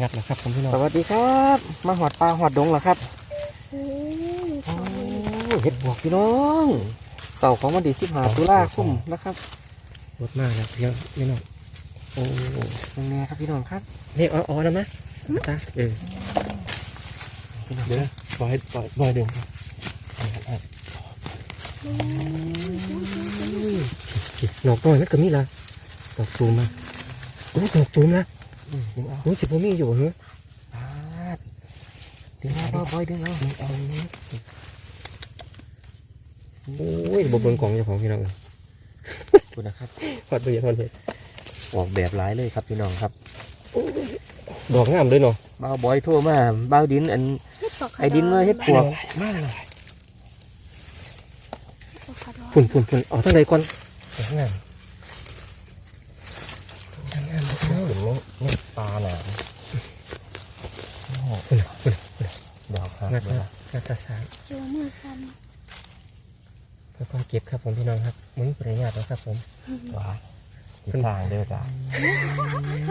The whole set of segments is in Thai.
งัดแล้วครับผมพี่น้องสวัสดีครับ มาหอดปลาหอดดงเหรอครับโอ้ยโอ้เห็ดบวกพี่น้องเสาร์ของวันที่สิบห้าตุลาคมนะครับรถมากแล้วเพียงพี่น้องโอ้ยังไงครับพี่น้องครับนี่อ๋ออ๋อนะมะตาเออพี่น้องเดี๋ยวปล่อยปล่อยปล่อยเดิมดอกน้อยนั่นก็มีละดอกตูมนะโอ้ดอกตูมนะอืม ดึงเอาโอ้สิบมีอยู่เหรอปาดดึงเอาบ่บอยดึงเอาดึงเอาโอ้ยบนบนกล่องเจ้าของพี่น้องคุณนะครับพอดตัวอย่าทนเห็ดออกแบบหลายเลยครับพี่น้องครับดอกงามเลยเนาะบ้าวบอยโทั่วมาบ้าวดินอันเฮ็ดปอกไอ้ดินมาเฮ็ดปวกมากเลยปอกขาดฝุ่นฝุ่นฝุ่นเอาทั้งใดก่อนดอกงามดอกงามดอกงาม เห็นไหมนี่ปลาหนา ฝุ่นฝุ่น ครับงัดเดี๋ยนะตาสายจอมือสั่นค่อยๆเก็บครับผมพี่น้องครับมึงประหยัดแล้วครับผมว้าทิศทางเด้อจ้า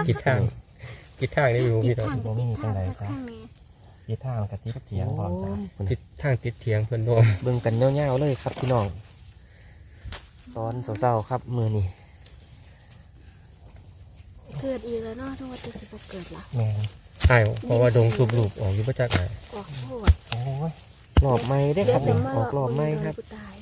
กิดทางกิดทางนี่อยู่พี่น้องทางบ่มีจังใดจ้ะทิศทางกับทิศเถียงพร้อมจ้าทิศทางติดเถียงเพื่อนโดมเบิ่งกันเงาๆเลยครับพี่น้องตอนเศร้าๆครับมือนี่เกิดอีกแล้วเนาะทุกวันจะสิบเกิดละแมน ใช่เพราะว่าดงสูบลูกออกอยู่ประจักษ์ไหนออกโคตรโอ้ยรอบไม้ได้อครับนี่ออกรอบไม้ครับกูตาย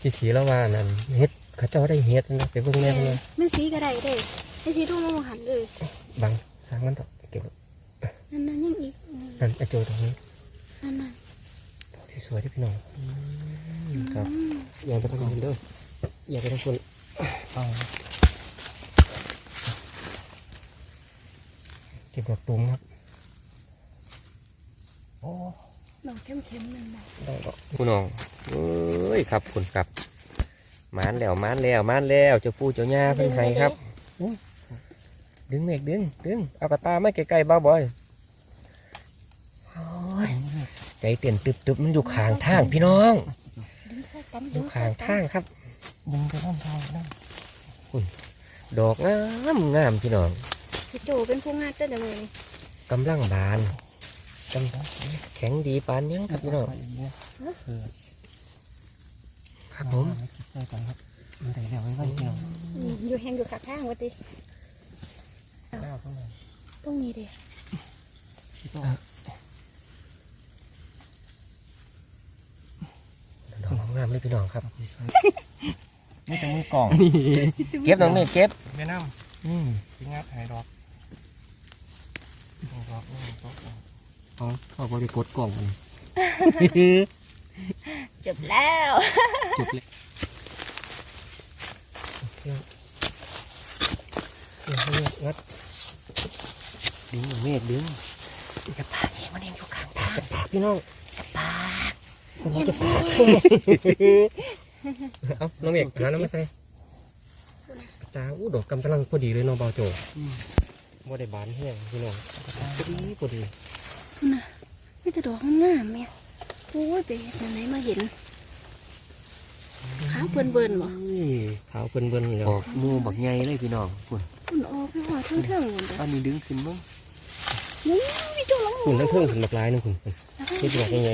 ที่สีละว่านั่นเฮ็ดเขาเจ้าได้เฮ็ดนะไปเบิ่งแน่เลยไม่ชี้ก็ได้เด้ไม่ชี้ทุ่งมองหันเลยบังทางมันต่อเก็บนั่นนั่นยังอีกนั่นไอโจตรงนี้นั่นนั่นที่สวยที่พี่น้องครับอย่าไปทางคนเด้ออย่าไปทางคนเอา ก็บดอกตุ้มครับโอ้ดอกเข้มๆนั่นแหละได้ดอกคุณน้องเอ้ยครับคุณครับมานแล้วมานแล้วมานแล้วเจ้าปู่เจ้าย่าเพิ่นให้ครับ ดึงเมกดึงดึงเอากระตาไม่ไกลๆบ้าบอยโอ้ยใจเต้นตึบๆมันอยู่ข้างทางพี่น้องดึงใส่กันอดึยู่งใส่ข้างกัทานงครับดึงไปด้านทางนั่นคุณดอกงามงามพี่น้อง พี่โจเป็นผู้งานเต้นเดี๋ยวนี้กำลังบานกำลังแข็งดีปานยังครับพี่น้องครับผมใช่ครับมันได้แล้วไว้ไว้พี่น้องอยู่แหงอยู่ขาข้างวะติตรงนี้เด้ดอกงามเลยพี่น้องครับนี่เป็นมือกล่องเก็บน้องเมฆเก็บแม่น้อืมำที่งัดหายดอก เขาเขาบริกรกล่องมันจบแล้วจุดเลยงัดดึงเมฆดึงกระตากเองมันเองอยู่ข้างทางกระตากพี่น้องกระตาคนเราจะปาเอาน้องเอกหาน้ำมาใส่จ้าอู้ดอกกำลังพอดีเลยน้องเบาโจ ว่าได้บานแห้งพี่น้องพอดีพอดีไม่จะดอกงามๆแม่โอ้ยไปเฮ็ดอันไหนมาเห็นขาวเบิ่นเบิ่นๆบ่ขาวเปิ้นเบิ้นๆแล้วออกหมูบักใหญ่เลยพี่น้องคุณคุณออกไปหอดเทิงๆหมดเลยอันนี้ดึงขึ้นมั้งอุ้ยพี่โจลงคุณทั้งเทิงถึงแบบลายหนึงคุณคุณนี่เป็นแบบยังไง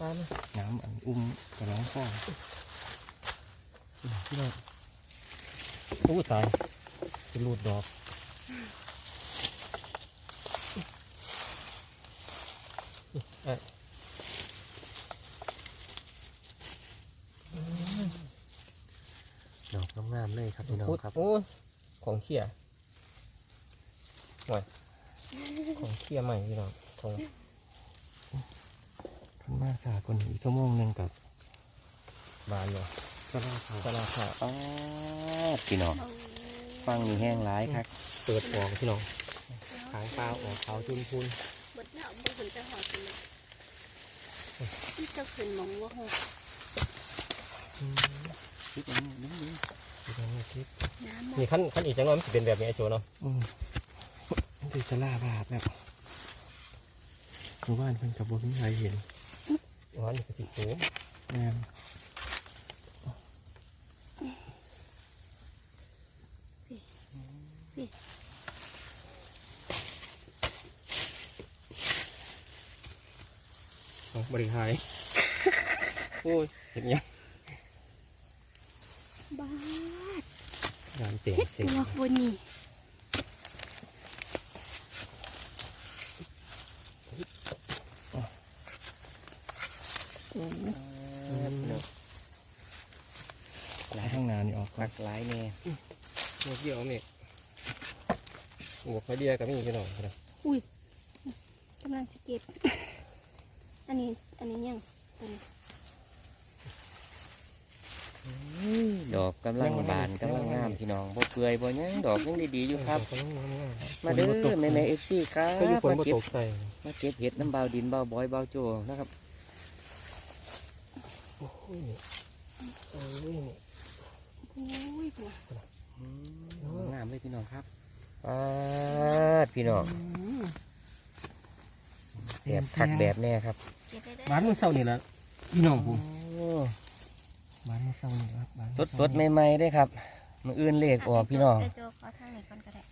ตามน้ำอันอุ้มกระล้างข้าง พี่น้องโอ้ตายเป็นรูดดอกดอกงามๆเลยครับพี่น้องครับ โอ้ของเขี่ยห่วยของเขี่ยใหม่พี่น้องของขึ้นมาสากลอีกชั่วโมงหนึงกับบานเลย สลาค่ะสลาค่ะอ๋อพี่น้องฟังนี่แห้งร้ายครับเปิดออกพี่น้องหางปลาออกขาวจุนพูนเบิดแล้วบ่ขึ้นจะหอดเลยที่จะขึ้นมองว่าหกคิดอันนี้ดึงพี่น้องนี่คิดน้ำนี่ขั้นขั้นอีกจังน้อยมันจะเป็นแบบนี้ไอโจเนาะๆอืมมันคือสลาบาดแบบหมู่บ้านเพิ่นกับบนใครเห็นอ๋อนี่ก็ติดหูแม่น พี่ เอา บริหาย โอ้ย เห็นยังบ้างานเตียงเฮ็ดเสียปวกบนนี่หลายข้างหน้านี่ออกหลากหลายแน่หมวกเดียวนี่ หมวกไฟเดียกับมีพี่น้องครับอุ้ยกำลังจะเก็บ อันนี้ อันนี้ยังอันนี้ดอกกำลังบานกำลังงามพี่น้องบ่เปื่อยบ่หยังดอกยังดีๆอยู่ครับก็ต้องงามมาเด้อแม่แม่เอฟซีครับก็อยู่ฝนมามาเก็บตกใส่มาเก็บเห็ดน้ำเบาดินเบาบอยเบาโจนะครับโอ้ยโอ้ยอุ้ยปวกอืมงามเลยพี่น้องครับ ปาดพี่น้องแบบคักแบบแน่ครับเก็บได้ได้บ้านมือเศร้านี่แหละพี่น้องผมโอ้บ้านมือเศร้านี่ครับบ้านสดสดๆใหม่ๆได้ครับมืออื่นเลขออกพี่น้องเดี๋ยวโจขอทางนี้ก่อนก็ได้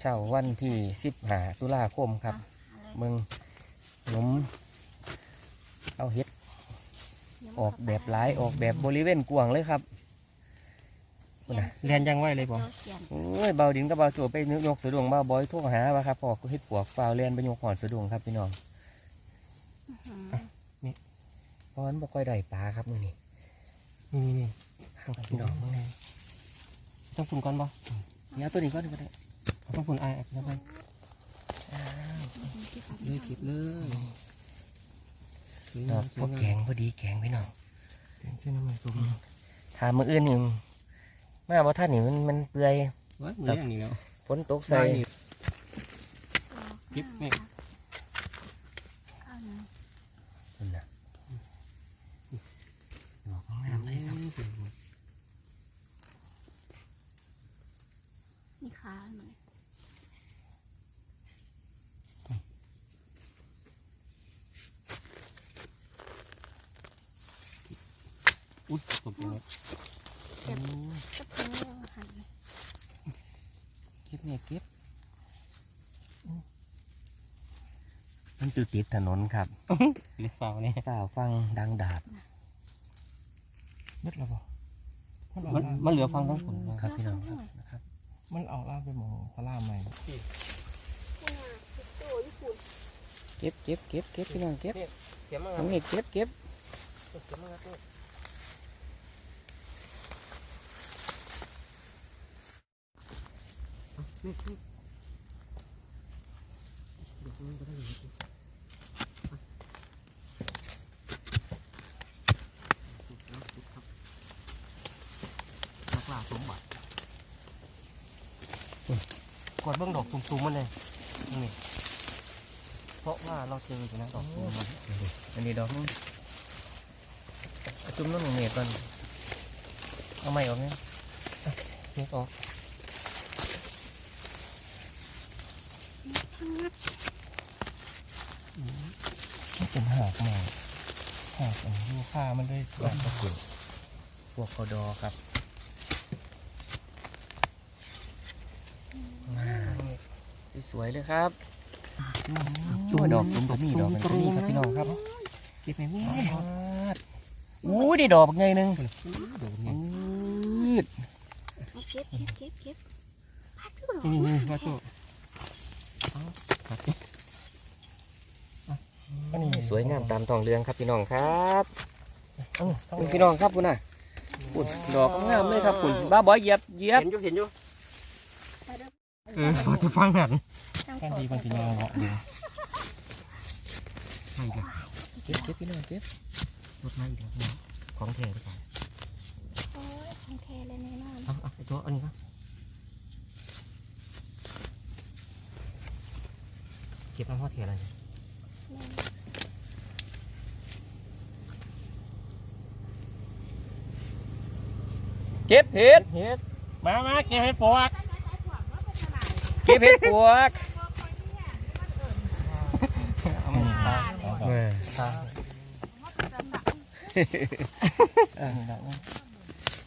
เช้าวันที่สิบหาตุลาคมครับเอาเลยเมืองหนมเอาเห็ดเดี๋ยวออกแบบหลายออกแบบบริเวณกว้างเลยครับ เสียนเรียนยังไหวเลยโจบ่เสียนโอ้ยเบาดินกับเบาโจไปยกสะดวงเบาบอยโทรหาว่าครับพอก็เฮ็ดปวกฟาวเลียนไปยกหอนสะดวงครับพี่น้องอื้อหือเพราะมันบ่ค่อยได้ปลาครับมื้อนี้นี่นี่นี่ครับพี่น้องต้องฝุ่นก่อนบ่เนี่ยตัวนี้ก็ได้ก็ได้ต้องฝุ่นไอ้ยังไงที่เขาเลยเก็บเลยดอกพวกแกงพอดีแกงพี่น้องแกงเส้นน้ำมันตุ่มถามมื้ออื่นนี่ มาบ่ท่านนี่มันมันเปื่อยว้ามืออย่างนี้แล้วฝนตกใส่เก็บนี่ข้าวหนึ่งนั่นน่ะดอกงามเลยครับนี่ขาหน่อยอุ๊ยตกแล้ วก็เพิ่งเอาหั่นเลยเก็บเนี่ยเก็บ มันติดติดถนนครับเล็กเปล่านี่ฝ่าฟังดังดาบมัดแล้วบ่มันออกมันล่างมันเหลือฟังทั้งฝุ่นครับพี่น้องครับนะครับ มันออกล่างไปหมองสลามใหม่คุณอะโจญี่ปุ่นเก็บเก็บเก็บเก็บพี่น้องเก็บเก็บมาน้องเอกเก็บเก็บเก็บมาครับ กลาสมบัติกดเบื้องดอกตุ่มๆมันเลยนี่เพราะว่าเราเจออยู่นะดอกตุ่มมันอันนี้ดอกนึงจุ่มน้ำหนึ่งเมตรก่อนเอาไม้ออกเนี่ยนี่ออก มันเป็นหากใหม่หากอันนี้ค่ามันได้ดอกตะกุ่นพวกคอดอครับสวยเลยครับจุ่มดอกจุ่มดอกนี่ดอกมันนี่ครับพี่น้องครับเก็บไปนี่อู้ได้ดอกไงนึงดอกนี่ดเก็บเก็บเก็บเก็บพัดดูหรอนี่นี่มาโจ้ครับอันนี้สวยงามตามทองเรืองครับพี่น้องครับ เอ้านี่พี่น้องครับคุณน่ะคุณดอกงามเลยครับคุณบ้าบอยเหยียบเหยียบเห็นอยู่เห็นอยู่ไปเด้อเออพอจะฟังหันทางแค่ขอดีมันสิยางเงาะดูใช่เลยเก็บเก็บพี่น้องเก็บรถมาอีกแล้วนะของแท้ดีกว่าโอ้ยของแท้เลยแน่นอนเอาเอาไอ้โจ้อันนี้ครับเก็บมาพ่อเทียอะไร เก็บเห็ดเฮ็ดมามาเก็บให้ปวกเก็บเห็ดปวกเอามาตาเอาแบบแม่ตา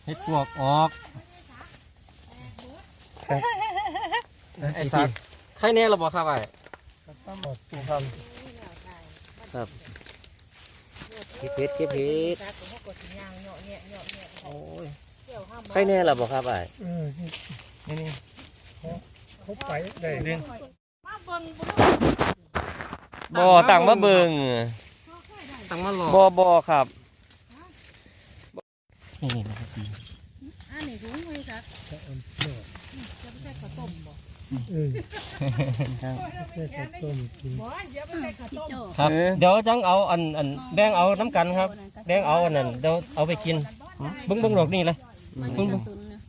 เฮ็ดปวกออกไอ้สักใครแน่เราบอกครับไอ้ตั้มหมดตูทเก็บเห็ดเก็บเห็ดโอ้ย ใครแน่ล่ะบ่ครับไอ้ายำเออนี่นี่เขาไปได้เรื่องบ่ตั้งมาเบิ่งตั้งมาหลอกบ่บ่ครับนี่นี่นะครับพี่อันนี้ถุงไว้สักจะไปใส่ข้าวต้มบ่เออแค่ข้าวต้มกินพี่โจครับเดี๋ยวจังเอาอันอันแดงเอาน้ำกันครับแดงเอาอันนั้นเดี๋ยวเอาไปกินเบิ้งเบิ้งดอกนี่เลย มันมีกระสุนนะ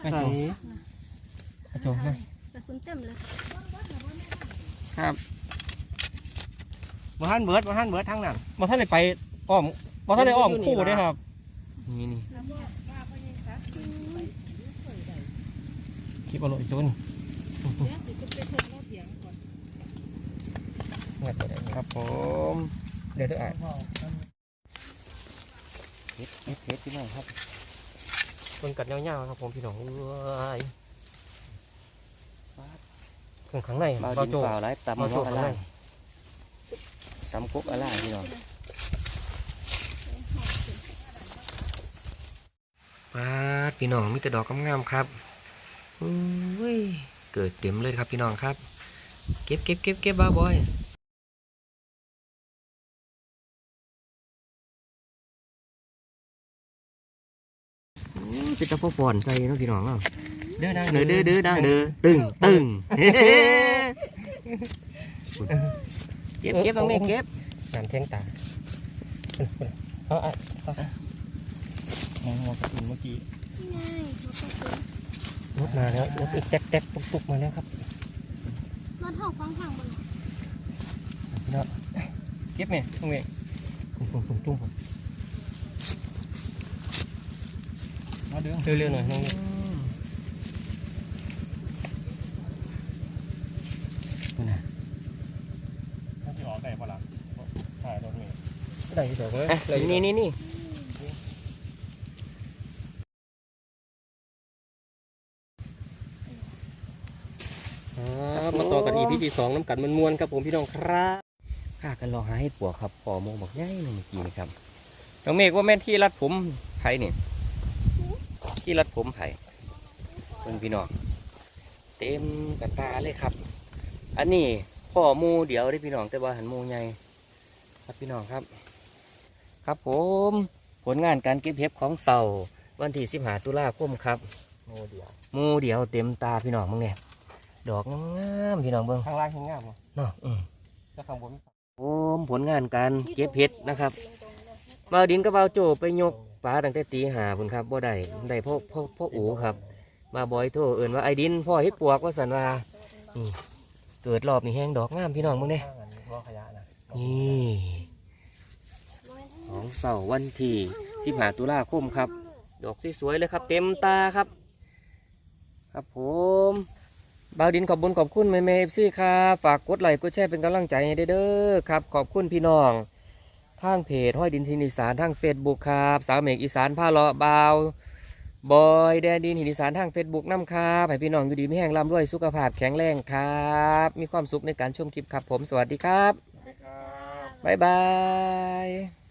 ใส่กระโจกนะกระสุนเต็มเลยครับบ่ทันเบิดบ่ทันเบิดทั้งนั้นบ่ทันได้ไปอ้อมบ่ทันได้อ้อมคู่เด้ครับ นี่นี่คลิปเอาลงอีกตัวหนึงงัดตัวได้ครับผม เดี๋ยวเดี๋ยวอ่านเห็ดเห็ดเห็ดพี่น้องครับ เบิ่งกัดยาวๆครับผมพี่น้องเอ้ยเพิ่งข้างในบ่าวบ่ดินโจเปล่าหลายตำบ่โจหัวอะข้างไรในตำกุ๊กอะไรพี่น้องปาดพี่น้องมีแต่ดอกงามๆครับอุ้ยเกิดเต็มเลยครับพี่น้องครับ เก็บเก็บเก็บเก็บบ้าบอย เป็นตะพอปอนใส่เนาะพี่น้องเนาะเด้อดังเด้อเด้อเด้อดังเด้อตึงตึงเก็บเก็บตรงนี้เก็บน้ำแทงตาเอาอะมองหัวกระสุนเมื่อกี้รถมาแล้วรถอีกแต๊กแต๊กตุกๆมาแล้วครับมันเท่าฟังฟังบ่ล่ะเก็บเนี่ยตรงนี้ผมผมจุ่มผม มาเด้อเร็วๆหน่อยน้องนี่ถ้าจะออกได้ปะล่ะถ่ายรถเมล์ได้ดอกเลยอะนี่นี่นี่ครับมาต่อกันอีพีที่สองน้ำกันมันมวนครับผมพี่น้องครับข้ากันรอหาให้ปวกครับปอโมงบอกง่ายเมื่อกี้นี่ครับน้องเมฆว่าแม่นที่รัดผมไผ่นี่ ที่รัดผมไผ่เพิ่งพี่น้องเต็มกันตาเลยครับ อันนี้พ่อหมูเดียวได้อพี่น้องแต่ว่าหันหมูใหญ่ครับพี่น้องครับ ครับผมผลงานการเก็บเห็บของเสาร์วันที่สิบหาตุลาคมครับโมเดียวหมูเดียวเต็มตาพี่น้องมึงเนี่ยดอกงามๆพี่น้องเบิ้งข้างล่างข้างงามเนาะเนาะอืมแล้วข้างบนผมผลงานการเก็บเห็ดนะครับบาวดินกับบ่าวโจไปยก ปลาตั้งแต่ตีหาพุ่นครับบ่ได้ได้พ่อพ่อพ่ออูครับ มาบอยโทเอิ่นว่าไอ้ดินพ่อเฮ็ดปวกว่าสันว่านี่เกิดรอบนี่แห้งดอกงามพี่น้องมึงเนี่ยข้นี่ของเสาร์วันที่สิบหาตุลาคมครับ ดอกสวยๆเลยครับ เต็มตาครับ ครับผมบาวดินขอบบุญขอบคุณแม่เมฟซี่ครับ ฝากกดไลค์กดแชร์เป็นกำลังใจให้เด้อครับ ขอบคุณพี่น้อง ทางเพจห้อยดินทินอีสานทางเฟซบุ๊กครับสาวเมกอีสานผ้าเลาะบาวบอยแดนดินหินอีสานทางเฟซบุ๊กน้ำครับให้พี่น้องอยู่ดีไม่แห้งร่ำรวยสุขภาพแข็งแรงครับ มีความสุขในการชมคลิปครับผมสวัสดีครับ บ๊ายบาย